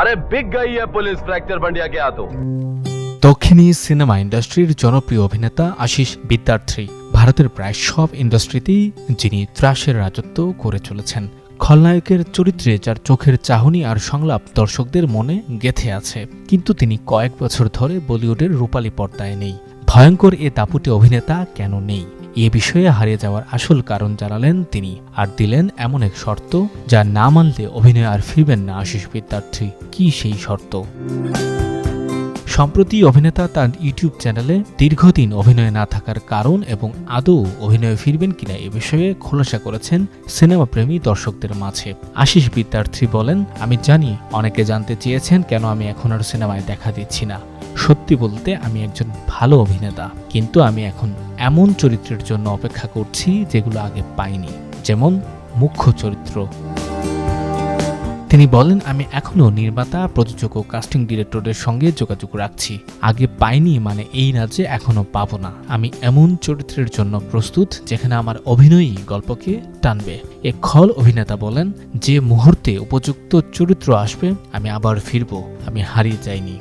আরে big guy police fracture Pandya কে আতো? দক্ষিণী সিনেমা ইন্ডাস্ট্রির জনপ্রিয় অভিনেতা আশিস বিদ্যার্থী ভারতের প্রায় সব ইন্ডাস্ট্রিতেই যিনি ত্রাসের রাজত্ব করে চলেছেন। খলনায়কের চরিত্রে যার চোখের চাহনি আর সংলাপ দর্শকদের মনে গেথে আছে। কিন্তু তিনি কয়েক বছর ধরে বলিউডের রূপালী পর্দায় নেই। ভয়ঙ্কর এ দাপুটে অভিনেতা কেন নেই? এ বিষয়ে হারিয়ে যাওয়ার আসল কারণ জানালেন তিনি আর দিলেন এমন এক শর্ত যা না মানলে অভিনয় আর ফিরবেন না আশিস বিদ্যার্থী। কি সেই শর্ত? সম্প্রতি অভিনেতা তার ইউটিউব চ্যানেলে দীর্ঘদিন অভিনয়ে না থাকার কারণ এবং আদৌ অভিনয়ে ফিরবেন কিনা এ বিষয়ে খোলাসা করেছেন সিনেমা প্রেমী দর্শকদের মাঝে। আশিস বিদ্যার্থী বলেন, আমি জানি অনেকে জানতে চেয়েছেন কেন আমি এখন আর সিনেমায় দেখা দিচ্ছি না। সত্যি বলতে আমি একজন ভালো অভিনেতা, কিন্তু আমি এখন এমন চরিত্রের জন্য অপেক্ষা করছি যেগুলো আগে পাইনি, যেমন মুখ্য চরিত্র। তিনি বলেন, আমি এখনও নির্মাতা, প্রযোজক ও কাস্টিং ডিরেক্টরের সঙ্গে যোগাযোগ রাখছি। আগে পাইনি মানে এই না যে এখনও পাবো না। আমি এমন চরিত্রের জন্য প্রস্তুত যেখানে আমার অভিনয়ই গল্পকে টানবে। এ খল অভিনেতা বলেন, যে মুহূর্তে উপযুক্ত চরিত্র আসবে, আমি আবার ফিরব। আমি হারিয়ে যাইনি।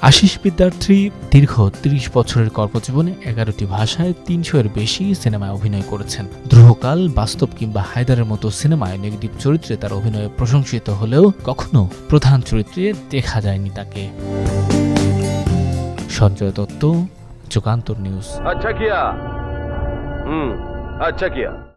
আশিস বিদ্যার্থী দীর্ঘ তিরিশ বছরের কর্মজীবনে এগারোটি ভাষায় তিনশো এর বেশি সিনেমায় অভিনয় করেছেন। ধ্রুহকাল বাস্তব কিংবা হায়দারের মতো সিনেমায় নেগেটিভ চরিত্রে তার অভিনয়ে প্রশংসিত হলেও কখনো প্রধান চরিত্রে দেখা যায়নি তাকে। সঞ্জয় দত্ত, যুগান্তর নিউজ। আচ্ছা কিয়া। হুম আচ্ছা কিয়া।